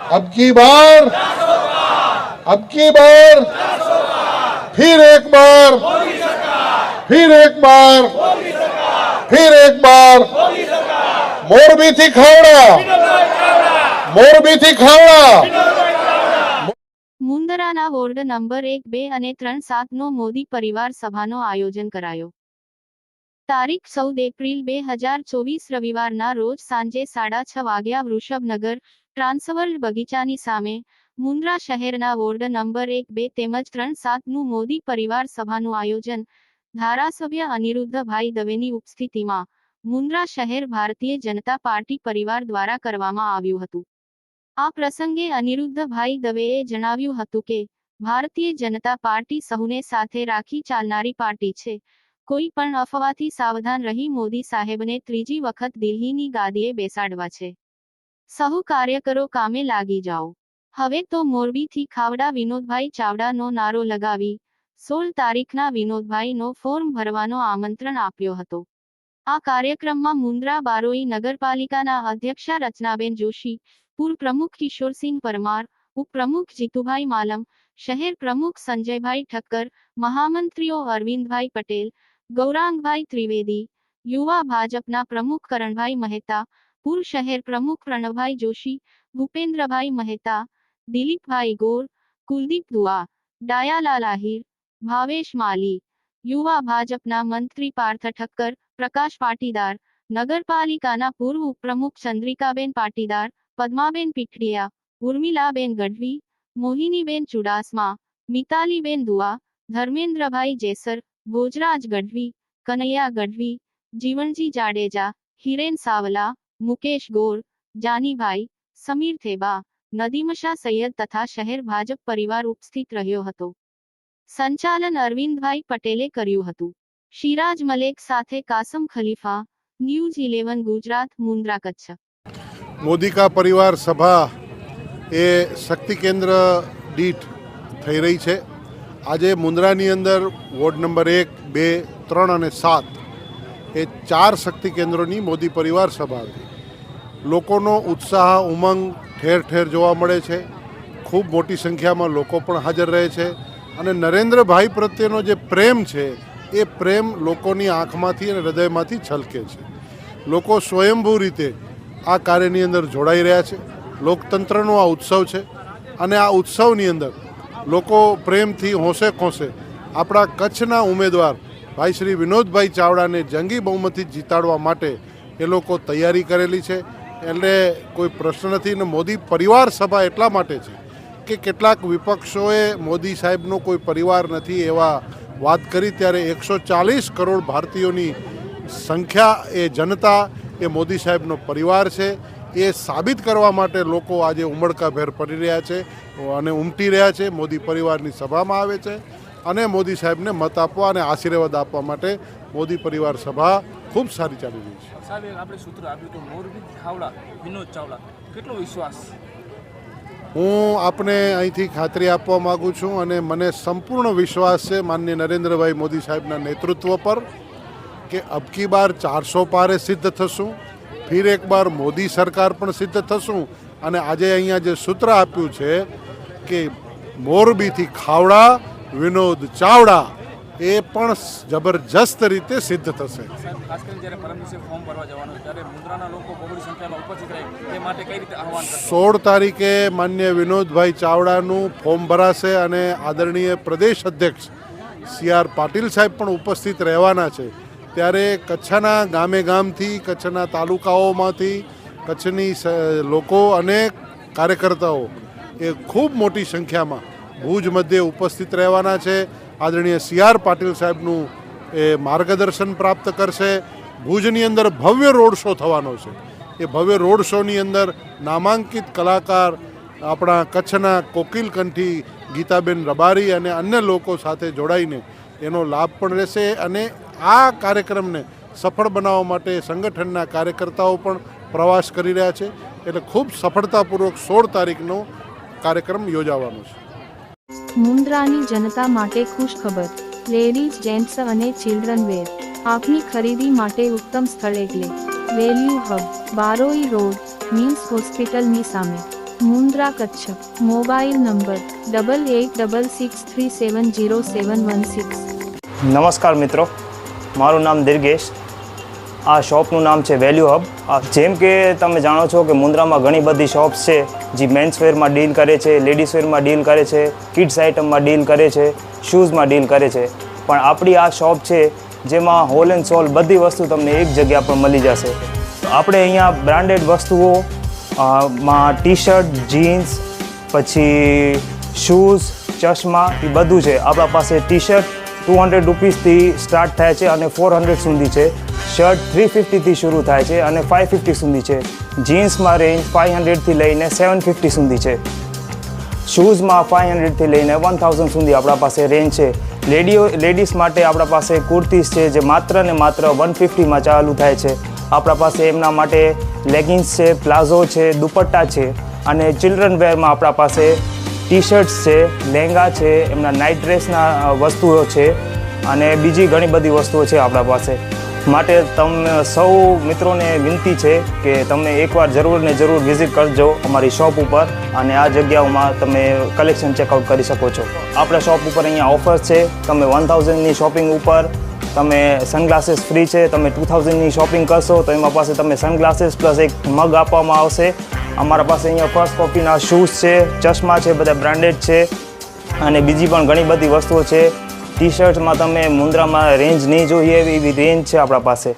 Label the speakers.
Speaker 1: अब की बार। अब की बार। फिर एक बार। फिर एक बार। फिर एक बार। मोरबी थी खावड़ा। मोरबी थी खावड़ा।
Speaker 2: મુંદરાના વોર્ડ નંબર એક, બે અને ત્રણ સાતનો મોદી પરિવાર સભાનો આયોજન કરાયો. તારીખ ચૌદ એપ્રિલ બે હજાર ચોવીસ રવિવારના રોજ સાંજે સાડા છ વાગ્યા વૃષભનગર ટ્રાન્સવર્લ્ડ બગીચાની સામે મુન્દ્રા શહેરના વોર્ડ નંબર એક, બે તેમજ ત્રણ સાતનું મોદી પરિવાર સભાનું આયોજન ધારાસભ્ય અનિરુદ્ધભાઈ દવેની ઉપસ્થિતિમાં મુન્દ્રા શહેર ભારતીય જનતા પાર્ટી પરિવાર દ્વારા કરવામાં આવ્યું હતું. આ પ્રસંગે અનિરુદ્ધભાઈ દવેએ જણાવ્યું હતું કે, ભારતીય જનતા પાર્ટી સહુને સાથે રાખી ચાલનારી પાર્ટી છે. કોઈ પણ અફવાથી સાવધાન રહી મોદી સાહેબને ત્રીજી વખત દિલ્હીની ગાદીએ બેસાડવા છે. સહુ કાર્યકરો કામે લાગી જાઓ. હવે તો મોરબીથી ખાવડા વિનોદભાઈ ચાવડાનો નારો લગાવી, સોળ તારીખના વિનોદભાઈનો ફોર્મ ભરવાનો આમંત્રણ આપ્યો હતો. આ કાર્યક્રમમાં મુન્દ્રા બારોઈ નગરપાલિકાના અધ્યક્ષા રચનાબેન જોશી પૂર્વ પ્રમુખ કિશોરસિંહ પરમાર ઉપપ્રમુખ જીતુભાઈ માલમ શહેર પ્રમુખ સંજયભાઈ ઠક્કર મહામંત્રીઓ અરવિંદભાઈ પટેલ ગૌરાંગભાઈ ત્રિવેદી યુવા ભાજપના પ્રમુખ કરણભાઈ મહેતા પૂર્વ શહેર પ્રમુખ પ્રણવભાઈ જોશી ભૂપેન્દ્રભાઈ મહેતા દિલીપભાઈ ગોર કુલદીપ દુઆ ડાયાલાલ આહિર ભાવેશ માલી યુવા ભાજપના મંત્રી પાર્થ ઠક્કર પ્રકાશ પાટીદાર નગરપાલિકાના પૂર્વ ઉપપ્રમુખ ચંદ્રિકાબેન પાટીદાર પદ્માબેન પીઠડિયા, ઉર્મિલાબેન ગઢવી, મોહિનીબેન ચુડાસમા, મિતાલીબેન દુઆ, ધર્મેન્દ્રભાઈ જેસર ભોજરાજ ગઢવી, કનૈયા ગઢવી જીવણજી જાડેજા, હિરેન સાવલા, મુકેશ ગોર, જાનીભાઈ, સમીર થેબા, નદીમશા સૈયદ તથા શહેર ભાજપ પરિવાર ઉપસ્થિત રહ્યો હતો. સંચાલન અરવિંદભાઈ પટેલે કર્યું હતું. શિરાજ મલેક સાથે કાસમ ખલીફા, ન્યૂઝ ઇલેવન ગુજરાત, મુન્દ્રા કચ્છ.
Speaker 1: મોદી કા પરિવાર સભા એ શક્તિ કેન્દ્ર દીઠ થઈ રહી છે. આજે મુન્દ્રાની અંદર વોર્ડ નંબર એક, બે, ત્રણ અને સાત એ ચાર શક્તિ કેન્દ્રોની મોદી પરિવાર સભા હતી. લોકોનો ઉત્સાહ, ઉમંગ ઠેર ઠેર જોવા મળે છે. ખૂબ મોટી સંખ્યામાં લોકો પણ હાજર રહે છે અને નરેન્દ્રભાઈ પ્રત્યેનો જે પ્રેમ છે, એ પ્રેમ લોકોની આંખમાંથી અને હૃદયમાંથી છલકે છે. લોકો સ્વયંભૂ રીતે આ કાર્યની અંદર જોડાઈ રહ્યા છે. લોકતંત્રનો આ ઉત્સવ છે અને આ ઉત્સવની અંદર લોકો પ્રેમથી હોંશે ખોંશે આપણા કચ્છના ઉમેદવાર ભાઈ શ્રી વિનોદભાઈ ચાવડાને જંગી બહુમતી જીતાડવા માટે એ લોકો તૈયારી કરેલી છે. એટલે કોઈ પ્રશ્ન નથી ને મોદી પરિવાર સભા એટલા માટે છે કે કેટલાક વિપક્ષોએ મોદી સાહેબનો કોઈ પરિવાર નથી એવા વાત કરી. ત્યારે એકસો ચાલીસ કરોડ ભારતીયોની સંખ્યા એ જનતા એ મોદી સાહેબનો પરિવાર છે એ સાબિત કરવા માટે લોકો આજે ઉમળકાભેર પડી રહ્યા છે અને ઉમટી રહ્યા છે. મોદી પરિવારની સભામાં આવે છે અને મોદી સાહેબને મત આપવા અને આશીર્વાદ આપવા માટે મોદી પરિવાર સભા ખૂબ સારી ચાલી રહી છે.
Speaker 3: સાહેબ આપણે સૂત્ર આપ્યું હતું મોરબી ખાવડા વિનોદ ચાવડા. કેટલો વિશ્વાસ?
Speaker 1: હું આપને અહીંથી ખાતરી આપવા માગું છું અને મને સંપૂર્ણ વિશ્વાસ છે માનનીય નરેન્દ્રભાઈ મોદી સાહેબના નેતૃત્વ પર. કે અબકી બાર ચારસો પારે સિદ્ધ થશું. ફિર એક બાર મોદી સરકાર પણ સિદ્ધ થશું. અને આજે અહીંયા જે સૂત્ર આપ્યું છે કે મોરબીથી ખાવડા વિનોદ ચાવડા એ પણ જબરજસ્ત રીતે સિદ્ધ થશે. સોળ તારીખે માન્ય વિનોદભાઈ ચાવડાનું ફોર્મ ભરાશે અને આદરણીય પ્રદેશ અધ્યક્ષ સી આર પાટીલ સાહેબ પણ ઉપસ્થિત રહેવાના છે. ત્યારે કચ્છના ગામે ગામથી, કચ્છના તાલુકાઓમાંથી, કચ્છની લોકો અને કાર્યકર્તાઓ એ ખૂબ મોટી સંખ્યામાં ભુજ મધ્યે ઉપસ્થિત રહેવાના છે. આદરણીય સી આર પાટીલ સાહેબનું એ માર્ગદર્શન પ્રાપ્ત કરશે. ભુજની અંદર ભવ્ય રોડ શો થવાનો છે. એ ભવ્ય રોડ શોની અંદર નામાંકિત કલાકાર આપણા કચ્છના કોકિલ કંઠી ગીતાબેન રબારી અને અન્ય લોકો સાથે જોડાઈને એનો લાભ પણ રહેશે અને આ કાર્યક્રમને સફળ બનાવવા માટે સંગઠનના કાર્યકર્તાઓ પણ પ્રવાસ કરી રહ્યા છે. એટલે ખૂબ સફળતાપૂર્વક સોળ તારીખનો કાર્યક્રમ યોજાવાનો છે.
Speaker 2: મુન્દ્રાની જનતા માટે ખુશ ખબર
Speaker 4: લેડીઝ જેન્ટ્સ અને ચિલ્ડ્રન વેર. આપની ખરીદી માટે ઉત્તમ સ્થળ એટલે. Value hub Baroi road means હોસ્પિટલની સામે. Mundra Kutch. Mobile number double eight double six three seven zero seven one six.
Speaker 5: નમસ્કાર મિત્રો. મારું નામ દિર્ગેશ. આ શોપનું નામ છે વેલ્યુ હબ. જેમ કે તમે જાણો છો કે મુન્દ્રામાં ઘણી બધી શોપ્સ છે, જે મેન્સવેરમાં ડીલ કરે છે, લેડીઝ વેરમાં ડીલ કરે છે, કિડ્સ આઇટમમાં ડીલ કરે છે, શૂઝમાં ડીલ કરે છે. પણ આપણી આ શોપ છે, જેમાં હોલ એન્ડ સોલ બધી વસ્તુ તમને એક જગ્યા પર મળી જશે. આપણે અહીંયા બ્રાન્ડેડ વસ્તુઓ માં ટી શર્ટ જીન્સ, પછી શૂઝ, ચશ્મા, એ બધું છે. આપણા પાસે ટી શર્ટ ટુ હંડ્રેડ રૂપીસથી સ્ટાર્ટ થાય છે અને ફોર હંડ્રેડ સુધી છે. શર્ટ થ્રી ફિફ્ટીથી શરૂ થાય છે અને ફાઇવ ફિફ્ટી સુધી છે. જીન્સમાં રેન્જ ફાઇવ હંડ્રેડથી લઈને સેવન ફિફ્ટી સુધી છે. શૂઝમાં ફાઇવ હંડ્રેડથી લઈને વન થાઉઝન્ડ સુધી આપણા પાસે રેન્જ છે. લેડીઓ, લેડીઝ માટે આપણા પાસે કુર્તીઝ છે જે માત્ર ને માત્ર વન ફિફ્ટીમાં ચાલુ થાય છે. આપણા પાસે એમના માટે લેગિન્સ છે, પ્લાઝો છે, દુપટ્ટા છે અને ચિલ્ડ્રન વેરમાં આપણા પાસે ટી શર્ટ્સ છે લહેંગા છે, એમના નાઇટ ડ્રેસના વસ્તુઓ છે અને બીજી ઘણી બધી વસ્તુઓ છે આપણા પાસે. માટે તમને સૌ મિત્રોને વિનંતી છે કે તમે એકવાર જરૂર ને જરૂર વિઝિટ કરજો અમારી શોપ ઉપર અને આ જગ્યાઓમાં તમે કલેક્શન ચેકઆઉટ કરી શકો છો. આપણા શોપ ઉપર અહીંયા ઓફર્સ છે, તમે વન થાઉઝન્ડની શોપિંગ ઉપર, તમે સનગ્લાસીસ ફ્રી છે, તમે ટુ થાઉઝન્ડની શોપિંગ કરશો તો એમાં પાસે તમે સનગ્લાસીસ પ્લસ એક મગ આપવામાં આવશે અમારા પાસે અહીંયા ફર્સ્ટ કોપીના શૂઝ છે, ચશ્મા છે, બધા બ્રાન્ડેડ છે. અને બીજી પણ ઘણી બધી વસ્તુઓ છે. ટી શર્ટમાં તમે મુન્દ્રામાં રેન્જ નહીં જોઈએ એવી રેન્જ છે આપણા પાસે.